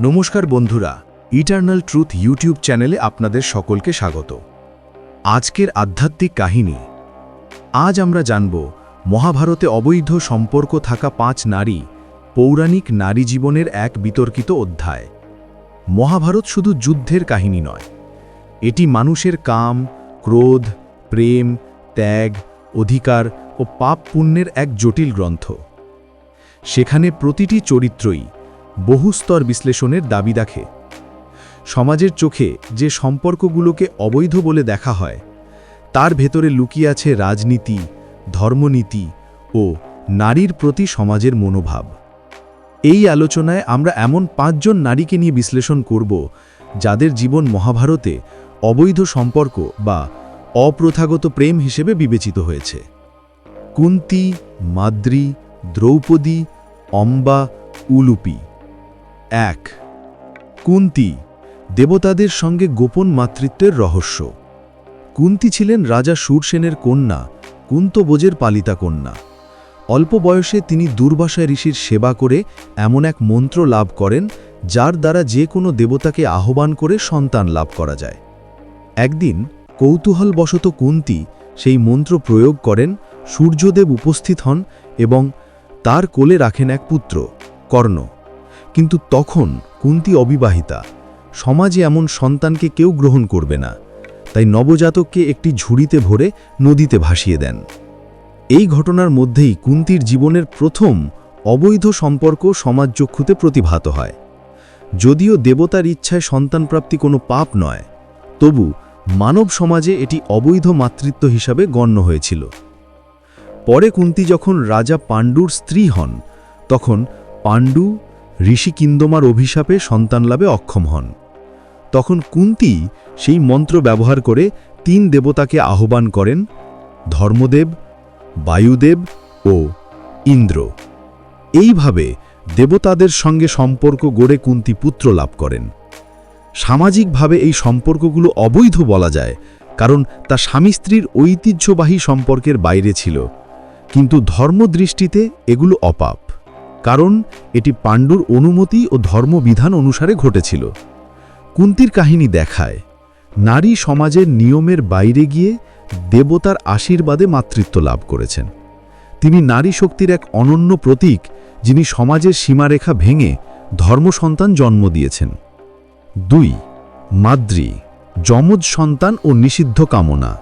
নমস্কার বন্ধুরা, eternal truth YouTube চ্যানেলে আপনাদের সকলকে স্বাগত। আজকের আধ্যাত্মিক কাহিনী, আজ আমরা জানব মহাভারতে অবৈধ সম্পর্ক থাকা পাঁচ নারী পৌরাণিক নারী জীবনের এক বিতর্কিত অধ্যায়। মহাভারত শুধু যুদ্ধের কাহিনী নয়, এটি মানুষের কাম, ক্রোধ, প্রেম, ত্যাগ, অধিকার ও পাপ পুণ্যের এক জটিল গ্রন্থ। সেখানে প্রতিটি চরিত্রই বহুস্তর বিশ্লেষণের দাবি রাখে সমাজের চোখে যে সম্পর্কগুলোকে অবৈধ বলে দেখা হয়, তার ভেতরে লুকিয়ে আছে রাজনীতি, ধর্মনীতি ও নারীর প্রতি সমাজের মনোভাব। এই আলোচনায় আমরা এমন পাঁচজন নারীকে নিয়ে বিশ্লেষণ করব, যাদের জীবন মহাভারতে অবৈধ সম্পর্ক বা অপ্রথাগত প্রেম হিসেবে বিবেচিত হয়েছে। কুন্তি, মাদ্রি, দ্রৌপদী, অম্বা, উলুপি। এক, কুন্তি, দেবতাদের সঙ্গে গোপন মাতৃত্বের রহস্য। কুন্তি ছিলেন রাজা সুরসেনের কন্যা, কুন্তবোজের পালিতা কন্যা। অল্প বয়সে তিনি দুর্বাসায় ঋষির সেবা করে এমন এক মন্ত্র লাভ করেন, যার দ্বারা যে কোনো দেবতাকে আহ্বান করে সন্তান লাভ করা যায়। একদিন কৌতূহলবশত কুন্তি সেই মন্ত্র প্রয়োগ করেন, সূর্যদেব উপস্থিত হন এবং তার কোলে রাখেন এক পুত্র, কর্ণ। কিন্তু তখন কুন্তি অবিবাহিতা। সমাজে এমন সন্তানকে কেউ গ্রহণ করবে না। তাই নবজাতককে একটি ঝুড়িতে ভরে নদীতে ভাসিয়ে দেন। এই ঘটনার মধ্যেই কুন্তির জীবনের প্রথম অবৈধ সম্পর্ক সমাজচক্ষুতে প্রতিভাত হয়। যদিও দেবতার ইচ্ছায় সন্তানপ্রাপ্তি কোনো পাপ নয়, তবু মানব সমাজে এটি অবৈধ মাতৃত্ব হিসাবে গণ্য হয়েছিল। পরে কুন্তি যখন রাজা পাণ্ডুর স্ত্রী হন, তখন পাণ্ডু ঋষি কিন্দমার অভিশাপে সন্তান লাভে অক্ষম হন। তখন কুন্তি সেই মন্ত্র ব্যবহার করে তিন দেবতাকে আহ্বান করেন, ধর্মদেব, বায়ুদেব ও ইন্দ্র। এইভাবে দেবতাদের সঙ্গে সম্পর্ক গড়ে কুন্তি পুত্র লাভ করেন। সামাজিকভাবে এই সম্পর্কগুলো অবৈধ বলা যায়, কারণ তা স্বামী স্ত্রীর ঐতিহ্যবাহী সম্পর্কের বাইরে ছিল। কিন্তু ধর্মদৃষ্টিতে এগুলো অপাপ। কারণ এটি পাণ্ডুর অনুমতি ও ধর্মবিধান অনুসারে ঘটেছিল। কুন্তির কাহিনী দেখায়, নারী সমাজের নিয়মের বাইরে গিয়ে দেবতার আশীর্বাদে মাতৃত্ব লাভ করেছেন। তিনি নারী শক্তির এক অনন্য প্রতীক, যিনি সমাজের সীমারেখা ভেঙে ধর্মসন্তান জন্ম দিয়েছেন। দুই, মাদ্রি, যমজ সন্তান ও নিষিদ্ধ কামনা।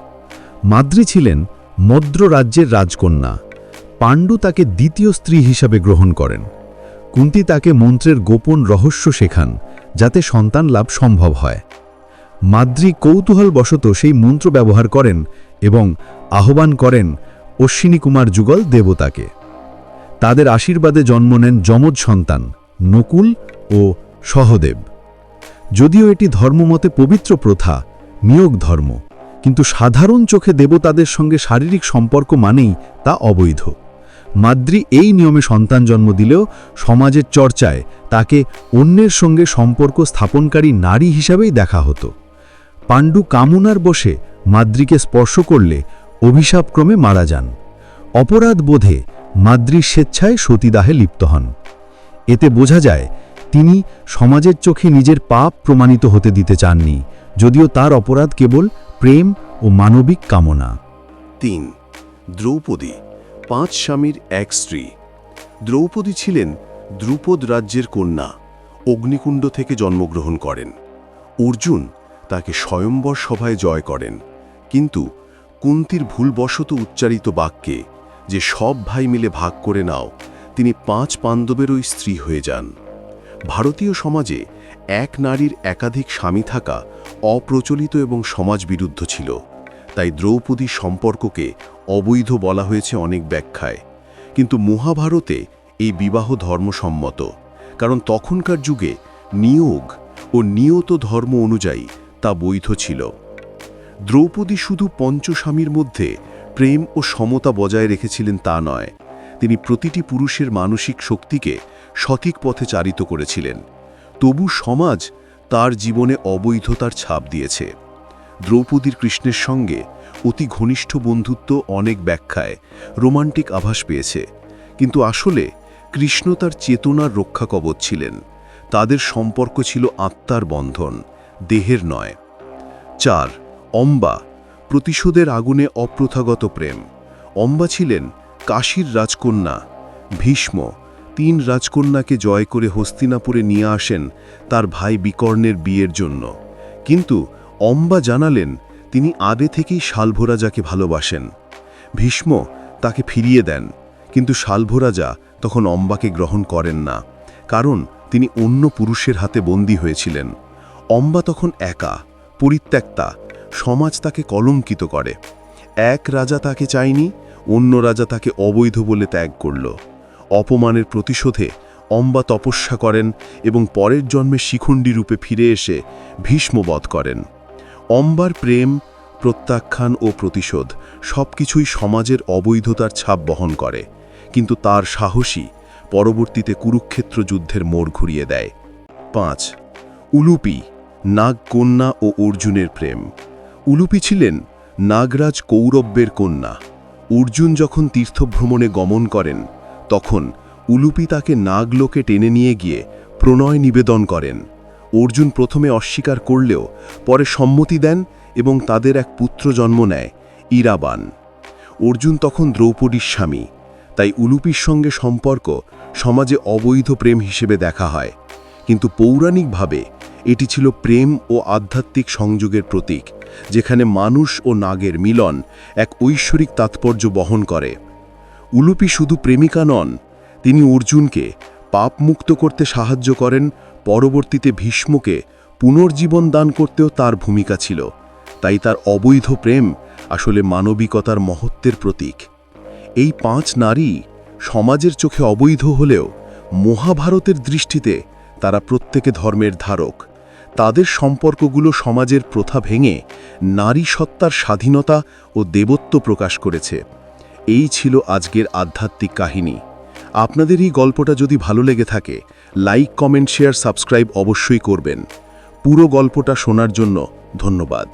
মাদ্রি ছিলেন মদ্র রাজ্যের রাজকন্যা। পাণ্ডু তাকে দ্বিতীয় স্ত্রী হিসাবে গ্রহণ করেন। কুন্তি তাকে মন্ত্রের গোপন রহস্য শেখান, যাতে সন্তান লাভ সম্ভব হয়। মাদ্রি কৌতূহলবশত সেই মন্ত্র ব্যবহার করেন এবং আহ্বান করেন অশ্বিনী কুমার যুগল দেবতাকে। তাদের আশীর্বাদে জন্ম নেন যমজ সন্তান, নকুল ও সহদেব। যদিও এটি ধর্মমতে পবিত্র প্রথা, নিয়োগ ধর্ম, কিন্তু সাধারণ চোখে দেবতাদের সঙ্গে শারীরিক সম্পর্ক মানেই তা অবৈধ। মাদ্রি এই নিয়মে সন্তান জন্ম দিলেও সমাজের চর্চায় তাকে অন্যের সঙ্গে সম্পর্ক স্থাপনকারী নারী হিসাবেই দেখা হতো। পাণ্ডু কামনার বসে মাদ্রিকে স্পর্শ করলে অভিশাপক্রমে মারা যান। অপরাধ বোধে মাদ্রি স্বেচ্ছায় সতীদাহে লিপ্ত হন। এতে বোঝা যায়, তিনি সমাজের চোখে নিজের পাপ প্রমাণিত হতে দিতে চাননি, যদিও তার অপরাধ কেবল প্রেম ও মানবিক কামনা। তিন, দ্রৌপদী পাঁচ স্বামীর এক স্ত্রী। দ্রৌপদী ছিলেন দ্রুপদ রাজ্যের কন্যা, অগ্নিকুণ্ড থেকে জন্মগ্রহণ করেন। অর্জুন তাকে স্বয়ম্বর সভায় জয় করেন। কিন্তু কুন্তির ভুলবশত উচ্চারিত বাক্যে যে সব ভাই মিলে ভাগ করে নাও, তিনি পাঁচ পাণ্ডবেরই স্ত্রী হয়ে যান। ভারতীয় সমাজে এক নারীর একাধিক স্বামী থাকা অপ্রচলিত এবং সমাজবিরুদ্ধ ছিল। তাই দ্রৌপদী সম্পর্ককে অবৈধ বলা হয়েছে অনেক ব্যাখ্যায়। কিন্তু মহাভারতে এই বিবাহ ধর্মসম্মত, কারণ তখনকার যুগে নিয়োগ ও নিয়ত ধর্ম অনুযায়ী তা বৈধ ছিল। দ্রৌপদী শুধু পঞ্চস্বামীর মধ্যে প্রেম ও সমতা বজায় রেখেছিলেন তা নয়, তিনি প্রতিটি পুরুষের মানসিক শক্তিকে সঠিক পথে চারিত করেছিলেন। তবু সমাজ তার জীবনে অবৈধতার ছাপ দিয়েছে। দ্রৌপদীর কৃষ্ণের সঙ্গে অতি ঘনিষ্ঠ বন্ধুত্ব অনেক ব্যাখ্যায় রোমান্টিক আভাস পেয়েছে। কিন্তু আসলে কৃষ্ণ তার চেতনার রক্ষা কবচ ছিলেন। তাদের সম্পর্ক ছিল আত্মার বন্ধন, দেহের নয়। চার, অম্বা, প্রতিশোধের আগুনে অপ্রথাগত প্রেম। অম্বা ছিলেন কাশীর রাজকন্যা, ভীষ্ম, তিন রাজকন্যাকে জয় করে হস্তিনাপুরে নিয়ে আসেন তার ভাই বিকর্ণের বিয়ের জন্য। কিন্তু অম্বা জানালেন, তিনি আগে থেকেই শালভরাজাকে ভালোবাসেন। ভীষ্ম তাকে ফিরিয়ে দেন, কিন্তু শালভরাজা তখন অম্বাকে গ্রহণ করেন না, কারণ তিনি অন্য পুরুষের হাতে বন্দী হয়েছিলেন। অম্বা তখন একা, পরিত্যক্তা, সমাজ তাকে কলঙ্কিত করে। এক রাজা তাকে চায়নি, অন্য রাজা তাকে অবৈধ বলে ত্যাগ করল। অপমানের প্রতিশোধে অম্বা তপস্যা করেন এবং পরের জন্মে শিখুণ্ডী রূপে ফিরে এসে ভীষ্মবধ করেন। অম্বার প্রেম, প্রত্যাখ্যান ও প্রতিশোধ সবকিছুই সমাজের অবৈধতার ছাপ বহন করে। কিন্তু তার সাহসী পরবর্তীতে কুরুক্ষেত্র যুদ্ধের মোড় ঘুরিয়ে দেয়। পাঁচ, উলুপি, নাগকন্যা ও অর্জুনের প্রেম। উলুপি ছিলেন নাগরাজ কৌরব্যের কন্যা। অর্জুন যখন তীর্থভ্রমণে গমন করেন, তখন উলুপি তাকে নাগলোকে টেনে নিয়ে গিয়ে প্রণয় নিবেদন করেন। অর্জুন প্রথমে অস্বীকার করলেও পরে সম্মতি দেন এবং তাদের এক পুত্র জন্ম নেয়, ইরাবান। অর্জুন তখন দ্রৌপদীর স্বামী, তাই উলুপির সঙ্গে সম্পর্ক সমাজে অবৈধ প্রেম হিসেবে দেখা হয়। কিন্তু পৌরাণিকভাবে এটি ছিল প্রেম ও আধ্যাত্মিক সংযোগের প্রতীক, যেখানে মানুষ ও নাগের মিলন এক ঐশ্বরিক তাৎপর্য বহন করে। উলুপি শুধু প্রেমিকা নন, তিনি অর্জুনকে পাপমুক্ত করতে সাহায্য করেন পরবর্তীতে ভীষ্মকে পুনর্জীবন দান করতেও তার ভূমিকা ছিল। তাই তার অবৈধ প্রেম আসলে মানবিকতার মহত্বের প্রতীক। এই পাঁচ নারী সমাজের চোখে অবৈধ হলেও মহাভারতের দৃষ্টিতে তারা প্রত্যেকে ধর্মের ধারক। তাদের সম্পর্কগুলো সমাজের প্রথা ভেঙে নারী সত্তার স্বাধীনতা ও দেবত্ব প্রকাশ করেছে। এই ছিল আজকের আধ্যাত্মিক কাহিনী। আপনাদের এই গল্পটা যদি ভালো লেগে থাকে লাইক কমেন্ট শেয়ার সাবস্ক্রাইব অবশ্যই করবেন। পুরো গল্পটা শোনার জন্য ধন্যবাদ।